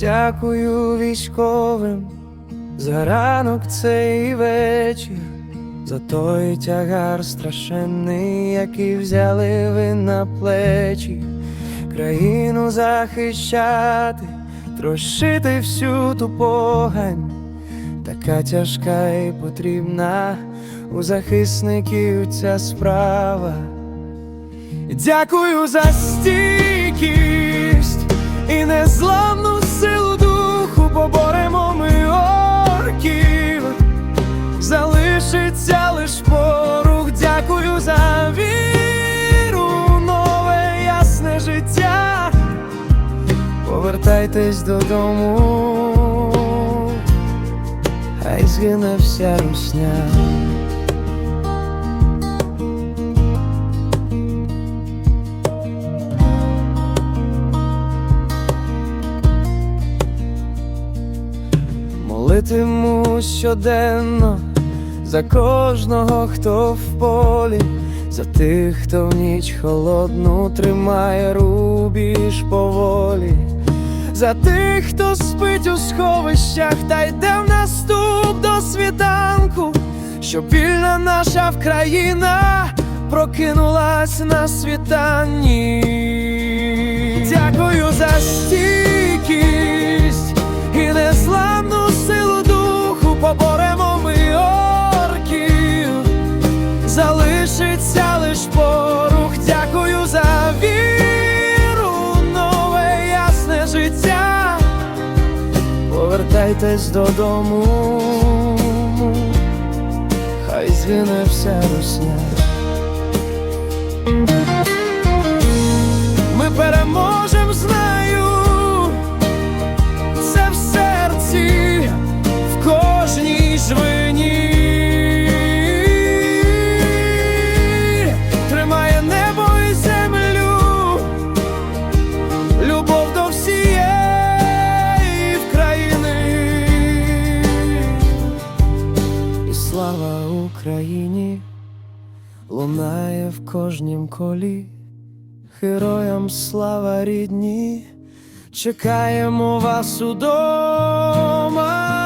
Дякую військовим за ранок цей вечір, за той тягар страшенний, який взяли ви на плечі, країну захищати, трощити всю ту погань, така тяжка і потрібна у захисників ця справа. Дякую за стійкість і незламну Повертайтесь додому, хай згине вся русня. Молитиму щоденно за кожного, хто в полі, за тих, хто в ніч холодну тримає рубіж поволі, за тих, хто спить у сховищах та йде в наступ до світанку, щоб вільна наша Вкраїна прокинулась на світанні. Дякую за стійкість Повертайтесь додому, хай згине вся русня. Ми переможем, лунає в кожнім колі. Героям слава рідні, чекаємо вас удома.